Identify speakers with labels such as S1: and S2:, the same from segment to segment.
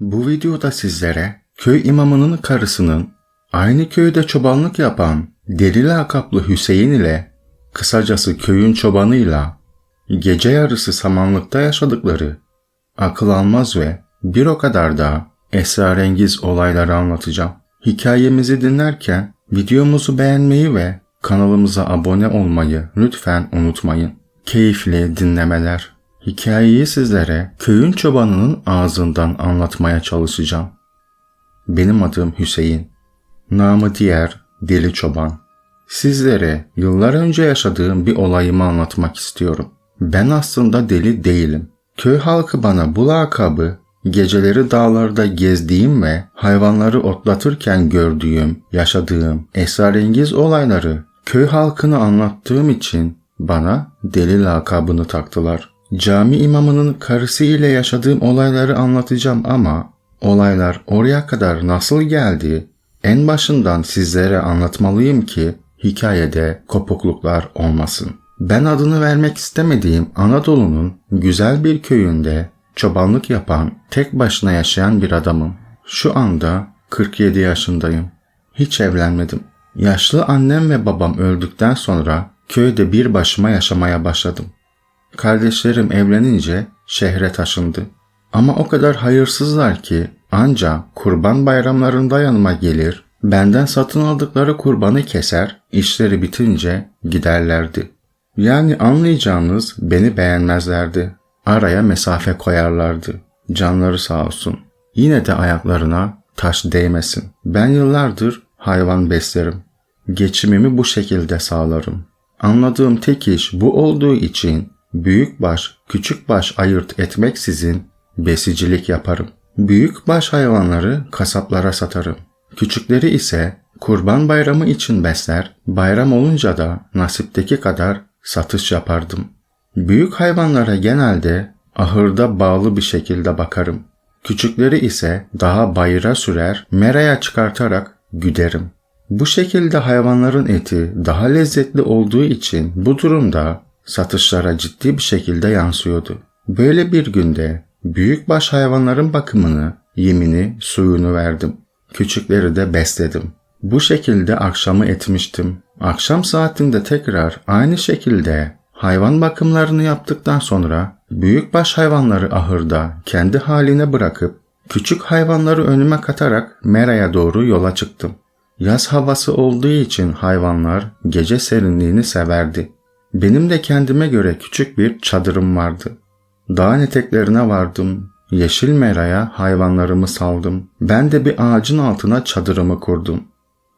S1: Bu videoda sizlere köy imamının karısının aynı köyde çobanlık yapan deli lakaplı Hüseyin ile kısacası köyün çobanıyla gece yarısı samanlıkta yaşadıkları akıl almaz ve bir o kadar da esrarengiz olayları anlatacağım. Hikayemizi dinlerken videomuzu beğenmeyi ve kanalımıza abone olmayı lütfen unutmayın. Keyifli dinlemeler. Hikayeyi sizlere köyün çobanının ağzından anlatmaya çalışacağım. Benim adım Hüseyin. Namı diğer Deli Çoban. Sizlere yıllar önce yaşadığım bir olayımı anlatmak istiyorum. Ben aslında deli değilim. Köy halkı bana bu lakabı geceleri dağlarda gezdiğim ve hayvanları otlatırken gördüğüm, yaşadığım esrarengiz olayları köy halkına anlattığım için bana deli lakabını taktılar. Cami imamının karısı ile yaşadığım olayları anlatacağım ama olaylar oraya kadar nasıl geldi en başından sizlere anlatmalıyım ki hikayede kopukluklar olmasın. Ben adını vermek istemediğim Anadolu'nun güzel bir köyünde çobanlık yapan, tek başına yaşayan bir adamım. Şu anda 47 yaşındayım. Hiç evlenmedim. Yaşlı annem ve babam öldükten sonra köyde bir başıma yaşamaya başladım. Kardeşlerim evlenince şehre taşındı. Ama o kadar hayırsızlar ki anca kurban bayramlarında yanıma gelir, benden satın aldıkları kurbanı keser, işleri bitince giderlerdi. Yani anlayacağınız beni beğenmezlerdi. Araya mesafe koyarlardı. Canları sağ olsun. Yine de ayaklarına taş değmesin. Ben yıllardır hayvan beslerim. Geçimimi bu şekilde sağlarım. Anladığım tek iş bu olduğu için büyük baş, küçük baş ayırt etmeksizin besicilik yaparım. Büyük baş hayvanları kasaplara satarım. Küçükleri ise kurban bayramı için besler, bayram olunca da nasipteki kadar satış yapardım. Büyük hayvanlara genelde ahırda bağlı bir şekilde bakarım. Küçükleri ise daha bayıra sürer, meraya çıkartarak güderim. Bu şekilde hayvanların eti daha lezzetli olduğu için bu durumda satışlara ciddi bir şekilde yansıyordu. Böyle bir günde büyükbaş hayvanların bakımını, yemini, suyunu verdim. Küçükleri de besledim. Bu şekilde akşamı etmiştim. Akşam saatinde tekrar aynı şekilde hayvan bakımlarını yaptıktan sonra büyükbaş hayvanları ahırda kendi haline bırakıp küçük hayvanları önüme katarak Mera'ya doğru yola çıktım. Yaz havası olduğu için hayvanlar gece serinliğini severdi. Benim de kendime göre küçük bir çadırım vardı. Dağın eteklerine vardım. Yeşil meraya hayvanlarımı saldım. Ben de bir ağacın altına çadırımı kurdum.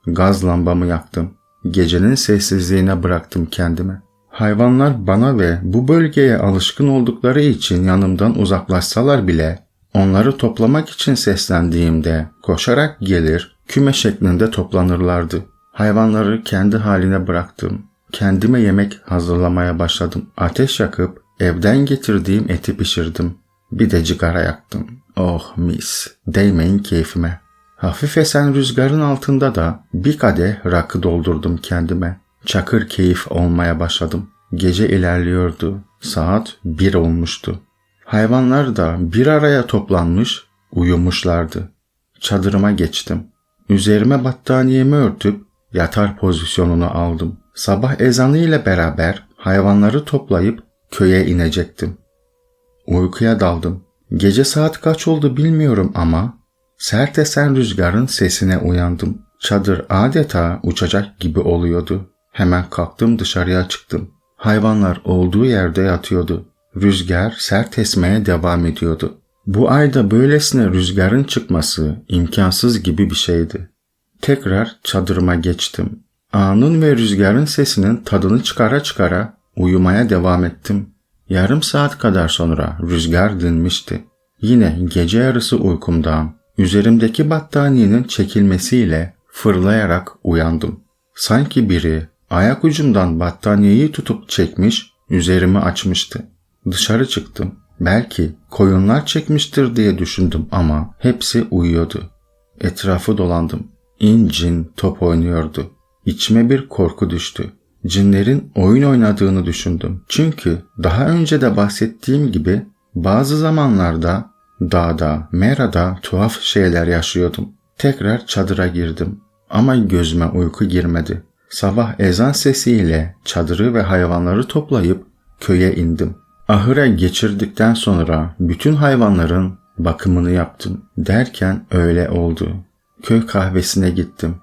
S1: Gaz lambamı yaktım. Gecenin sessizliğine bıraktım kendime. Hayvanlar bana ve bu bölgeye alışkın oldukları için yanımdan uzaklaşsalar bile onları toplamak için seslendiğimde koşarak gelir, küme şeklinde toplanırlardı. Hayvanları kendi haline bıraktım. Kendime yemek hazırlamaya başladım. Ateş yakıp evden getirdiğim eti pişirdim. Bir de cigara yaktım. Oh mis. Değmeyin keyfime. Hafif esen rüzgarın altında da bir kadeh rakı doldurdum kendime. Çakır keyif olmaya başladım. Gece ilerliyordu. Saat bir olmuştu. Hayvanlar da bir araya toplanmış, uyumuşlardı. Çadırıma geçtim. Üzerime battaniyemi örtüp yatar pozisyonunu aldım. Sabah ezanı ile beraber hayvanları toplayıp köye inecektim. Uykuya daldım. Gece saat kaç oldu bilmiyorum ama sert esen rüzgarın sesine uyandım. Çadır adeta uçacak gibi oluyordu. Hemen kalktım dışarıya çıktım. Hayvanlar olduğu yerde yatıyordu. Rüzgar sert esmeye devam ediyordu. Bu ayda böylesine rüzgarın çıkması imkansız gibi bir şeydi. Tekrar çadırıma geçtim. Anın ve rüzgarın sesinin tadını çıkara çıkara uyumaya devam ettim. Yarım saat kadar sonra rüzgar dinmişti. Yine gece yarısı uykumdan üzerimdeki battaniyenin çekilmesiyle fırlayarak uyandım. Sanki biri ayak ucumdan battaniyeyi tutup çekmiş, üzerimi açmıştı. Dışarı çıktım. Belki koyunlar çekmiştir diye düşündüm ama hepsi uyuyordu. Etrafı dolandım. İncin top oynuyordu. İçime bir korku düştü. Cinlerin oyun oynadığını düşündüm. Çünkü daha önce de bahsettiğim gibi bazı zamanlarda Dağda, Mera'da tuhaf şeyler yaşıyordum. Tekrar çadıra girdim. Ama gözüme uyku girmedi. Sabah ezan sesiyle çadırı ve hayvanları toplayıp köye indim. Ahıra geçirdikten sonra bütün hayvanların bakımını yaptım. Derken öyle oldu. Köy kahvesine gittim.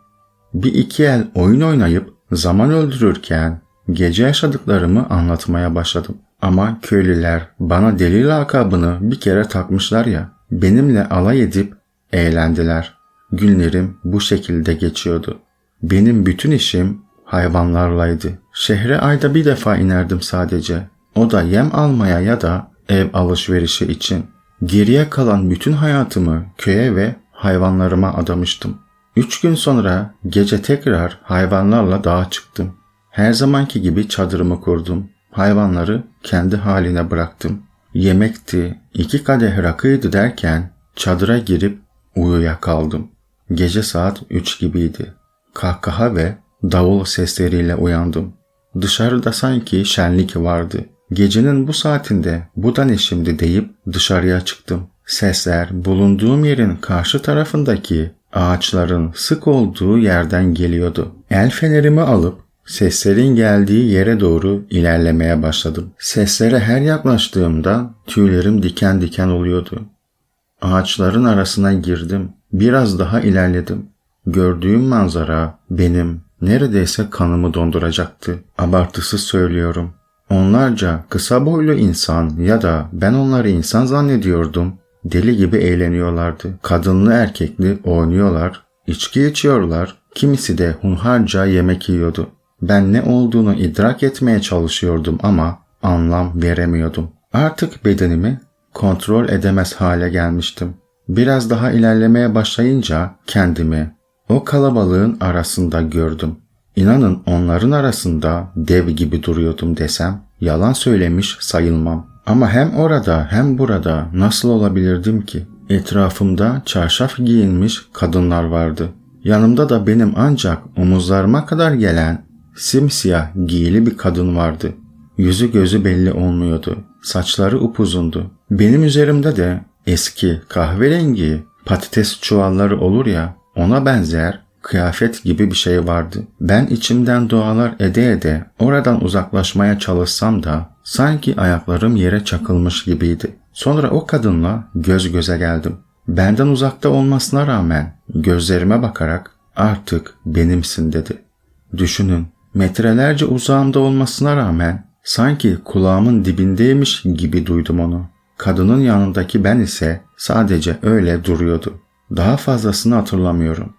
S1: Bir iki el oyun oynayıp zaman öldürürken gece yaşadıklarımı anlatmaya başladım. Ama köylüler bana deli lakabını bir kere takmışlar ya. Benimle alay edip eğlendiler. Günlerim bu şekilde geçiyordu. Benim bütün işim hayvanlarlaydı. Şehre ayda bir defa inerdim sadece. O da yem almaya ya da ev alışverişi için. Geriye kalan bütün hayatımı köye ve hayvanlarıma adamıştım. Üç gün sonra gece tekrar hayvanlarla dağa çıktım. Her zamanki gibi çadırımı kurdum. Hayvanları kendi haline bıraktım. Yemekti, iki kadeh rakıydı derken çadıra girip uyuya kaldım. Gece saat üç gibiydi. Kahkaha ve davul sesleriyle uyandım. Dışarıda sanki şenlik vardı. Gecenin bu saatinde bu da ne şimdi deyip dışarıya çıktım. Sesler bulunduğum yerin karşı tarafındaki ağaçların sık olduğu yerden geliyordu. El fenerimi alıp seslerin geldiği yere doğru ilerlemeye başladım. Seslere her yaklaştığımda tüylerim diken diken oluyordu. Ağaçların arasına girdim. Biraz daha ilerledim. Gördüğüm manzara benim neredeyse kanımı donduracaktı. Abartısız söylüyorum. Onlarca kısa boylu insan ya da ben onları insan zannediyordum. Deli gibi eğleniyorlardı. Kadınlı erkekli oynuyorlar, içki içiyorlar, kimisi de hunharca yemek yiyordu. Ben ne olduğunu idrak etmeye çalışıyordum ama anlam veremiyordum. Artık bedenimi kontrol edemez hale gelmiştim. Biraz daha ilerlemeye başlayınca kendimi o kalabalığın arasında gördüm. İnanın onların arasında dev gibi duruyordum desem yalan söylemiş sayılmam. Ama hem orada hem burada nasıl olabilirdim ki? Etrafımda çarşaf giyinmiş kadınlar vardı. Yanımda da benim ancak omuzlarıma kadar gelen simsiyah giyili bir kadın vardı. Yüzü gözü belli olmuyordu. Saçları upuzundu. Benim üzerimde de eski kahverengi patates çuvalları olur ya ona benzer kıyafet gibi bir şey vardı. Ben içimden dualar ede ede oradan uzaklaşmaya çalışsam da sanki ayaklarım yere çakılmış gibiydi. Sonra o kadınla göz göze geldim. Benden uzakta olmasına rağmen gözlerime bakarak artık benimsin dedi. Düşünün metrelerce uzağımda olmasına rağmen sanki kulağımın dibindeymiş gibi duydum onu. Kadının yanındaki ben ise sadece öyle duruyordu. Daha fazlasını hatırlamıyorum.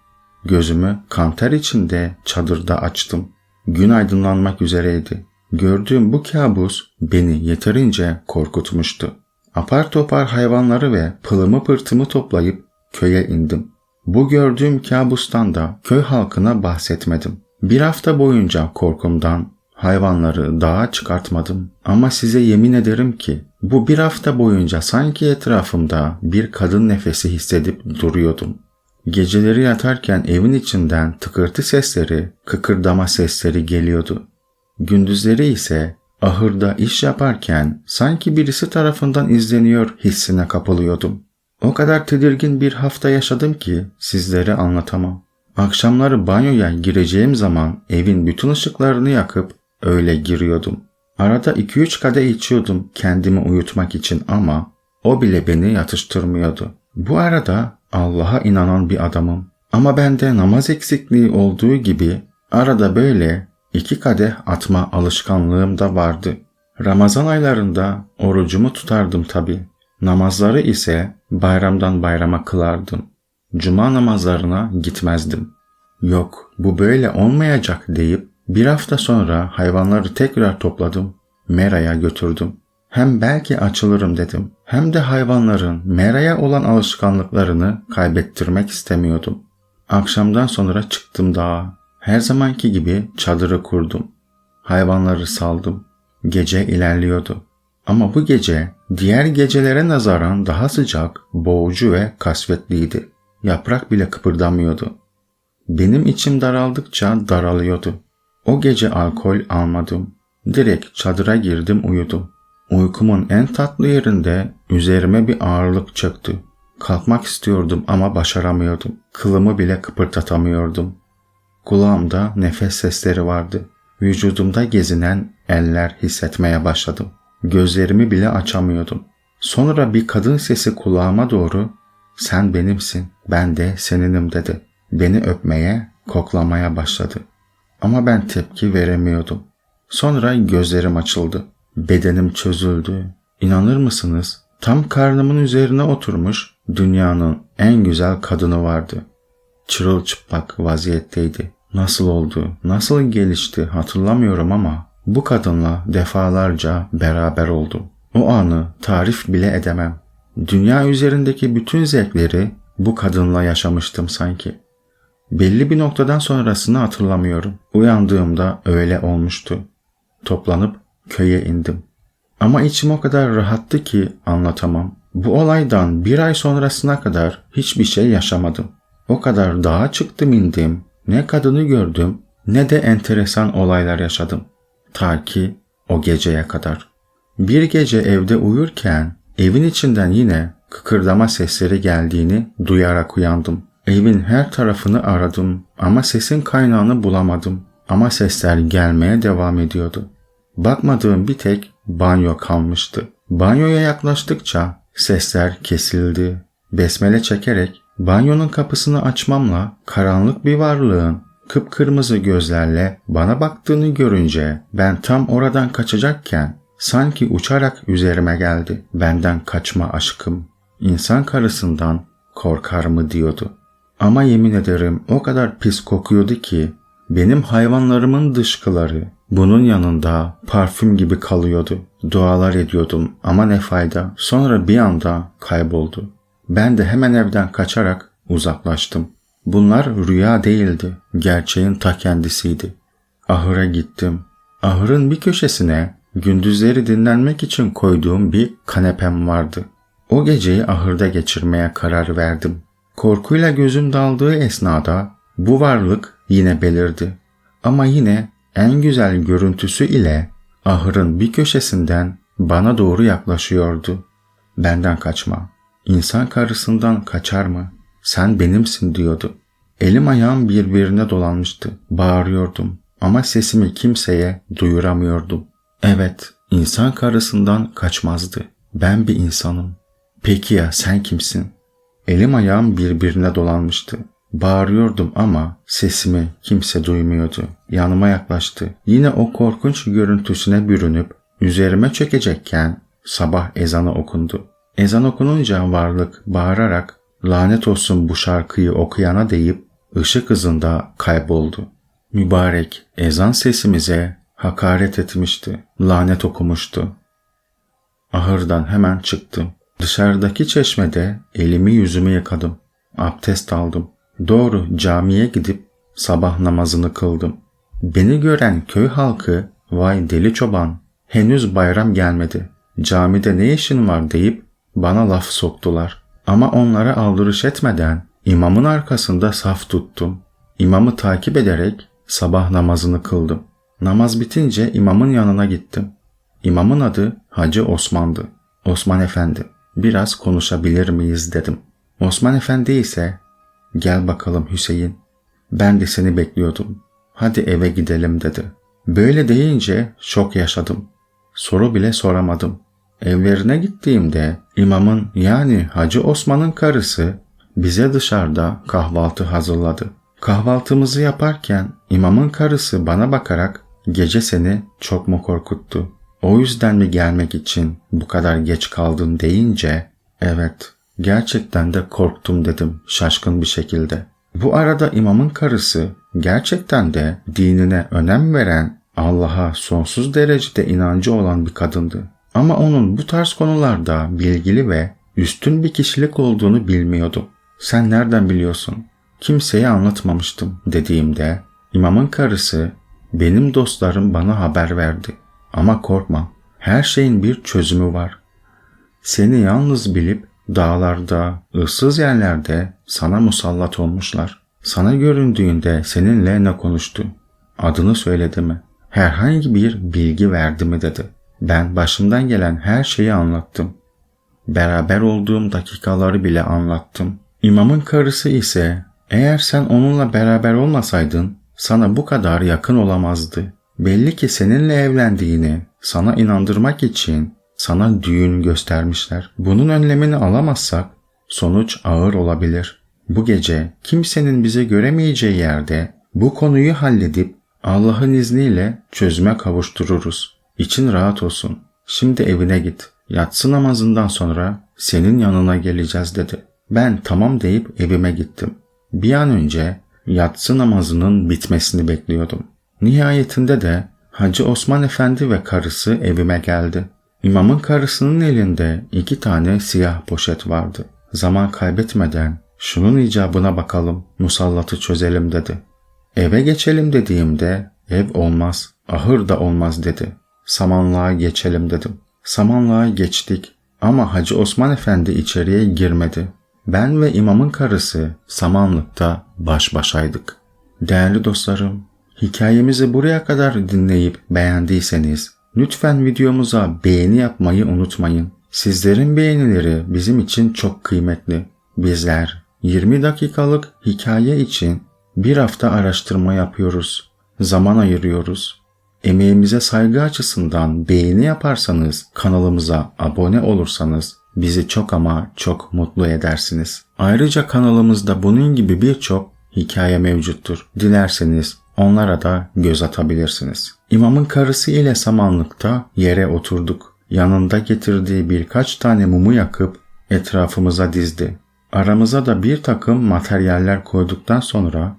S1: Gözümü kanter içinde çadırda açtım. Gün aydınlanmak üzereydi. Gördüğüm bu kabus beni yeterince korkutmuştu. Apar topar hayvanları ve pılımı pırtımı toplayıp köye indim. Bu gördüğüm kabustan da köy halkına bahsetmedim. Bir hafta boyunca korkumdan hayvanları dağa çıkartmadım. Ama size yemin ederim ki bu bir hafta boyunca sanki etrafımda bir kadın nefesi hissedip duruyordum. Geceleri yatarken evin içinden tıkırtı sesleri, kıkırdama sesleri geliyordu. Gündüzleri ise ahırda iş yaparken sanki birisi tarafından izleniyor hissine kapılıyordum. O kadar tedirgin bir hafta yaşadım ki sizlere anlatamam. Akşamları banyoya gireceğim zaman evin bütün ışıklarını yakıp öyle giriyordum. Arada 2-3 kadeh içiyordum kendimi uyutmak için ama o bile beni yatıştırmıyordu. Bu arada Allah'a inanan bir adamım. Ama bende namaz eksikliği olduğu gibi arada böyle iki kadeh atma alışkanlığım da vardı. Ramazan aylarında orucumu tutardım tabi. Namazları ise bayramdan bayrama kılardım. Cuma namazlarına gitmezdim. Yok bu böyle olmayacak deyip bir hafta sonra hayvanları tekrar topladım. Mera'ya götürdüm. Hem belki açılırım dedim. Hem de hayvanların Mera'ya olan alışkanlıklarını kaybettirmek istemiyordum. Akşamdan sonra çıktım dağa. Her zamanki gibi çadırı kurdum. Hayvanları saldım. Gece ilerliyordu. Ama bu gece diğer gecelere nazaran daha sıcak, boğucu ve kasvetliydi. Yaprak bile kıpırdamıyordu. Benim içim daraldıkça daralıyordu. O gece alkol almadım. Direkt çadıra girdim uyudum. Uykumun en tatlı yerinde üzerime bir ağırlık çöktü. Kalkmak istiyordum ama başaramıyordum. Kılımı bile kıpırdatamıyordum. Kulağımda nefes sesleri vardı. Vücudumda gezinen eller hissetmeye başladım. Gözlerimi bile açamıyordum. Sonra bir kadın sesi kulağıma doğru "Sen benimsin, ben de seninim." dedi. Beni öpmeye, koklamaya başladı. Ama ben tepki veremiyordum. Sonra gözlerim açıldı. Bedenim çözüldü. İnanır mısınız? Tam karnımın üzerine oturmuş dünyanın en güzel kadını vardı. Çırılçıplak vaziyetteydi. Nasıl oldu, nasıl gelişti hatırlamıyorum ama bu kadınla defalarca beraber oldum. O anı tarif bile edemem. Dünya üzerindeki bütün zevkleri bu kadınla yaşamıştım sanki. Belli bir noktadan sonrasını hatırlamıyorum. Uyandığımda öyle olmuştu. Toplanıp köye indim. Ama içim o kadar rahattı ki anlatamam. Bu olaydan bir ay sonrasına kadar hiçbir şey yaşamadım. O kadar dağa çıktım indim. Ne kadını gördüm ne de enteresan olaylar yaşadım. Ta ki o geceye kadar. Bir gece evde uyurken evin içinden yine kıkırdama sesleri geldiğini duyarak uyandım. Evin her tarafını aradım ama sesin kaynağını bulamadım. Ama sesler gelmeye devam ediyordu. Bakmadığım bir tek banyo kalmıştı. Banyoya yaklaştıkça sesler kesildi. Besmele çekerek banyonun kapısını açmamla karanlık bir varlığın kıpkırmızı gözlerle bana baktığını görünce ben tam oradan kaçacakken sanki uçarak üzerime geldi. Benden kaçma aşkım. İnsan karısından korkar mı diyordu. Ama yemin ederim o kadar pis kokuyordu ki benim hayvanlarımın dışkıları bunun yanında parfüm gibi kalıyordu. Dualar ediyordum ama ne fayda. Sonra bir anda kayboldu. Ben de hemen evden kaçarak uzaklaştım. Bunlar rüya değildi. Gerçeğin ta kendisiydi. Ahıra gittim. Ahırın bir köşesine gündüzleri dinlenmek için koyduğum bir kanepem vardı. O geceyi ahırda geçirmeye karar verdim. Korkuyla gözüm daldığı esnada bu varlık yine belirdi. Ama yine en güzel görüntüsü ile ahırın bir köşesinden bana doğru yaklaşıyordu. Benden kaçma. İnsan karısından kaçar mı? Sen benimsin diyordu. Elim ayağım birbirine dolanmıştı. Bağırıyordum ama sesimi kimseye duyuramıyordum. Evet, insan karısından kaçmazdı. Ben bir insanım. Peki ya sen kimsin? Elim ayağım birbirine dolanmıştı. Bağırıyordum ama sesimi kimse duymuyordu. Yanıma yaklaştı. Yine o korkunç görüntüsüne bürünüp üzerime çökecekken sabah ezanı okundu. Ezan okununca varlık bağırarak lanet olsun bu şarkıyı okuyana deyip ışık hızında kayboldu. Mübarek ezan sesimize hakaret etmişti. Lanet okumuştu. Ahırdan hemen çıktım. Dışarıdaki çeşmede elimi yüzümü yıkadım. Abdest aldım. Doğru camiye gidip sabah namazını kıldım. Beni gören köy halkı vay deli çoban henüz bayram gelmedi. Camide ne işin var deyip bana laf soktular. Ama onlara aldırış etmeden imamın arkasında saf tuttum. İmamı takip ederek sabah namazını kıldım. Namaz bitince imamın yanına gittim. İmamın adı Hacı Osman'dı. Osman Efendi, biraz konuşabilir miyiz dedim. Osman Efendi ise Gel bakalım Hüseyin. Ben de seni bekliyordum. Hadi eve gidelim dedi. Böyle deyince şok yaşadım. Soru bile soramadım. Evlerine gittiğimde imamın yani Hacı Osman'ın karısı bize dışarıda kahvaltı hazırladı. Kahvaltımızı yaparken imamın karısı bana bakarak gece seni çok mu korkuttu? O yüzden mi gelmek için bu kadar geç kaldın deyince evet Gerçekten de korktum dedim şaşkın bir şekilde. Bu arada imamın karısı gerçekten de dinine önem veren, Allah'a sonsuz derecede inancı olan bir kadındı. Ama onun bu tarz konularda bilgili ve üstün bir kişilik olduğunu bilmiyordum. Sen nereden biliyorsun? Kimseye anlatmamıştım dediğimde imamın karısı benim dostlarım bana haber verdi. Ama korkma her şeyin bir çözümü var. Seni yalnız bilip Dağlarda, ıssız yerlerde sana musallat olmuşlar. Sana göründüğünde seninle ne konuştu? Adını söyledi mi? Herhangi bir bilgi verdi mi dedi. Ben başımdan gelen her şeyi anlattım. Beraber olduğum dakikaları bile anlattım. İmamın karısı ise eğer sen onunla beraber olmasaydın sana bu kadar yakın olamazdı. Belli ki seninle evlendiğini sana inandırmak için sana düğün göstermişler. Bunun önlemini alamazsak sonuç ağır olabilir. Bu gece kimsenin bize göremeyeceği yerde bu konuyu halledip Allah'ın izniyle çözüme kavuştururuz. İçin rahat olsun. Şimdi evine git. Yatsı namazından sonra senin yanına geleceğiz dedi. Ben tamam deyip evime gittim. Bir an önce yatsı namazının bitmesini bekliyordum. Nihayetinde de Hacı Osman Efendi ve karısı evime geldi. İmamın karısının elinde iki tane siyah poşet vardı. Zaman kaybetmeden şunun icabına bakalım, musallatı çözelim dedi. Eve geçelim dediğimde ev olmaz, ahır da olmaz dedi. Samanlığa geçelim dedim. Samanlığa geçtik ama Hacı Osman Efendi içeriye girmedi. Ben ve imamın karısı samanlıkta baş başaydık. Değerli dostlarım, hikayemizi buraya kadar dinleyip beğendiyseniz lütfen videomuza beğeni yapmayı unutmayın. Sizlerin beğenileri bizim için çok kıymetli. Bizler 20 dakikalık hikaye için bir hafta araştırma yapıyoruz. Zaman ayırıyoruz. Emeğimize saygı açısından beğeni yaparsanız, kanalımıza abone olursanız bizi çok ama çok mutlu edersiniz. Ayrıca kanalımızda bunun gibi birçok hikaye mevcuttur. Dilerseniz onlara da göz atabilirsiniz. İmamın karısı ile samanlıkta yere oturduk. Yanında getirdiği birkaç tane mumu yakıp etrafımıza dizdi. Aramıza da bir takım materyaller koyduktan sonra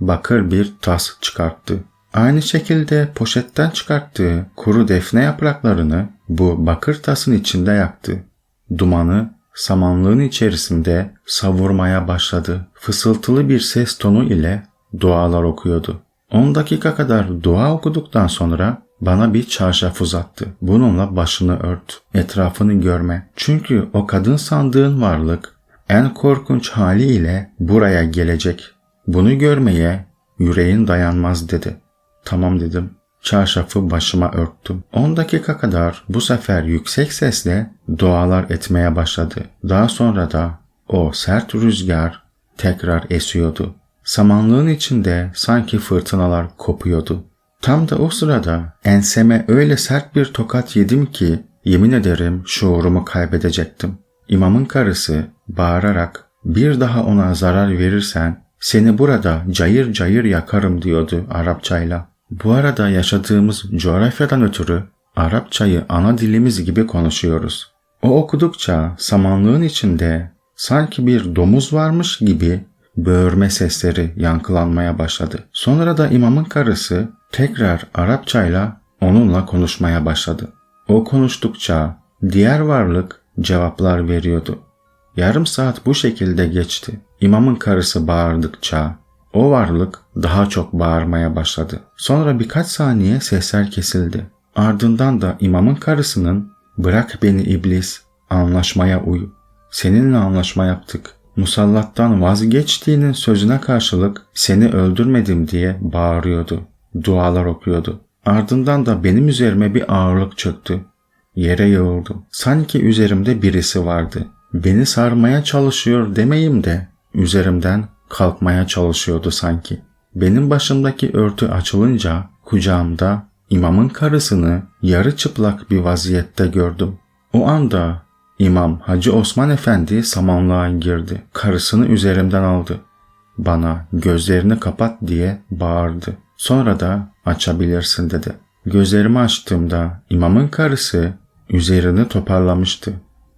S1: bakır bir tas çıkarttı. Aynı şekilde poşetten çıkarttığı kuru defne yapraklarını bu bakır tasın içinde yaktı. Dumanı samanlığın içerisinde savurmaya başladı. Fısıltılı bir ses tonu ile dualar okuyordu. 10 dakika kadar dua okuduktan sonra bana bir çarşaf uzattı. Bununla başını ört. Etrafını görme. Çünkü o kadın sandığın varlık en korkunç haliyle buraya gelecek. Bunu görmeye yüreğin dayanmaz dedi. Tamam dedim. Çarşafı başıma örttüm. 10 dakika kadar bu sefer yüksek sesle dualar etmeye başladı. Daha sonra da o sert rüzgar tekrar esiyordu. Samanlığın içinde sanki fırtınalar kopuyordu. Tam da o sırada enseme öyle sert bir tokat yedim ki yemin ederim şuurumu kaybedecektim. İmamın karısı bağırarak bir daha ona zarar verirsen seni burada cayır cayır yakarım diyordu Arapçayla. Bu arada yaşadığımız coğrafyadan ötürü Arapçayı ana dilimiz gibi konuşuyoruz. O okudukça samanlığın içinde sanki bir domuz varmış gibi böğürme sesleri yankılanmaya başladı. Sonra da imamın karısı tekrar Arapçayla onunla konuşmaya başladı. O konuştukça diğer varlık cevaplar veriyordu. Yarım saat bu şekilde geçti. İmamın karısı bağırdıkça o varlık daha çok bağırmaya başladı. Sonra birkaç saniye sesler kesildi. Ardından da imamın karısının bırak beni iblis anlaşmaya uy. Seninle anlaşma yaptık. Musallattan vazgeçtiğinin sözüne karşılık seni öldürmedim diye bağırıyordu. Dualar okuyordu. Ardından da benim üzerime bir ağırlık çöktü. Yere yığıldım. Sanki üzerimde birisi vardı. Beni sarmaya çalışıyor demeyim de üzerimden kalkmaya çalışıyordu sanki. Benim başımdaki örtü açılınca kucağımda imamın karısını yarı çıplak bir vaziyette gördüm. O anda İmam Hacı Osman Efendi samanlığa girdi. Karısını üzerimden aldı. Bana gözlerini kapat diye bağırdı. Sonra da açabilirsin dedi. Gözlerimi açtığımda imamın karısı üzerini toparlamıştı.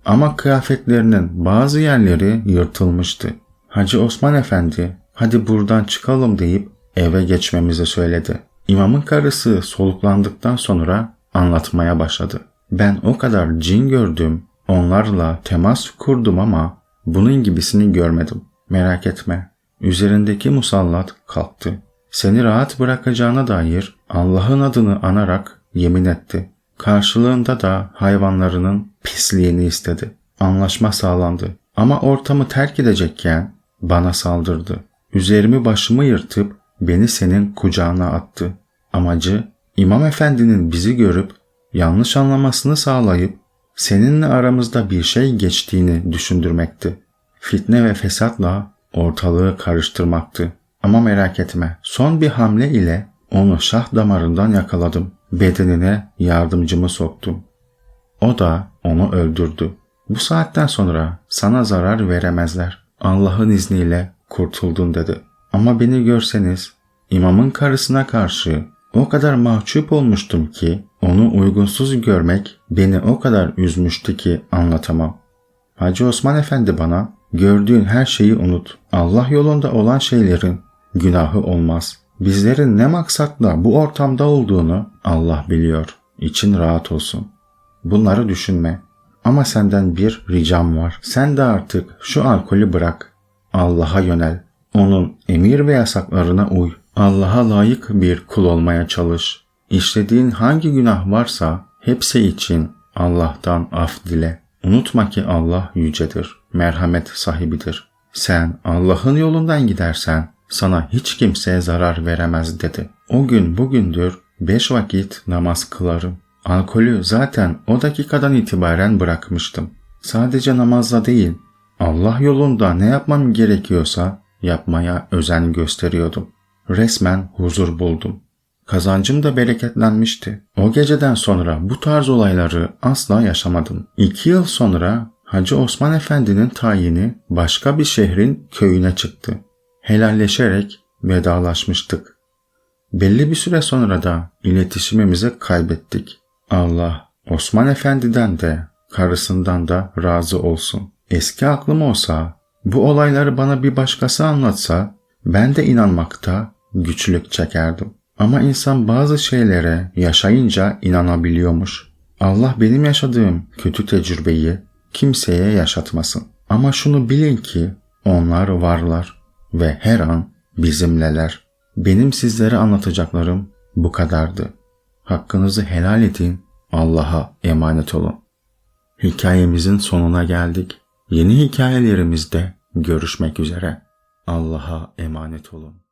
S1: Ama kıyafetlerinin bazı yerleri yırtılmıştı. Hacı Osman Efendi hadi buradan çıkalım deyip eve geçmemizi söyledi. İmamın karısı soluklandıktan sonra anlatmaya başladı. Ben o kadar cin gördüm, onlarla temas kurdum ama bunun gibisini görmedim. Merak etme. Üzerindeki musallat kalktı. Seni rahat bırakacağına dair Allah'ın adını anarak yemin etti. Karşılığında da hayvanlarının pisliğini istedi. Anlaşma sağlandı. Ama ortamı terk edecekken bana saldırdı. Üzerimi başımı yırtıp beni senin kucağına attı. Amacı İmam Efendi'nin bizi görüp yanlış anlamasını sağlayıp seninle aramızda bir şey geçtiğini düşündürmekti. Fitne ve fesatla ortalığı karıştırmaktı. Ama merak etme, son bir hamle ile onu şah damarından yakaladım. Bedenine yardımcımı soktum. O da onu öldürdü. Bu saatten sonra sana zarar veremezler. Allah'ın izniyle kurtuldun dedi. Ama beni görseniz imamın karısına karşı o kadar mahcup olmuştum ki onu uygunsuz görmek beni o kadar üzmüştü ki anlatamam. Hacı Osman Efendi bana gördüğün her şeyi unut. Allah yolunda olan şeylerin günahı olmaz. Bizlerin ne maksatla bu ortamda olduğunu Allah biliyor. İçin rahat olsun. Bunları düşünme. Ama senden bir ricam var. Sen de artık şu alkolü bırak. Allah'a yönel. Onun emir ve yasaklarına uy. Allah'a layık bir kul olmaya çalış. İşlediğin hangi günah varsa hepsi için Allah'tan af dile. Unutma ki Allah yücedir, merhamet sahibidir. Sen Allah'ın yolundan gidersen sana hiç kimseye zarar veremez dedi. O gün bugündür beş vakit namaz kılarım. Alkolü zaten o dakikadan itibaren bırakmıştım. Sadece namazla değil, Allah yolunda ne yapmam gerekiyorsa yapmaya özen gösteriyordum. Resmen huzur buldum. Kazancım da bereketlenmişti. O geceden sonra bu tarz olayları asla yaşamadım. İki yıl sonra Hacı Osman Efendi'nin tayini başka bir şehrin köyüne çıktı. Helalleşerek vedalaşmıştık. Belli bir süre sonra da iletişimimizi kaybettik. Allah Osman Efendi'den de karısından da razı olsun. Eski aklım olsa bu olayları bana bir başkası anlatsa ben de inanmakta güçlük çekerdim. Ama insan bazı şeylere yaşayınca inanabiliyormuş. Allah benim yaşadığım kötü tecrübeyi kimseye yaşatmasın. Ama şunu bilin ki onlar varlar ve her an bizimleler. Benim sizlere anlatacaklarım bu kadardı. Hakkınızı helal edin, Allah'a emanet olun. Hikayemizin sonuna geldik. Yeni hikayelerimizde görüşmek üzere. Allah'a emanet olun.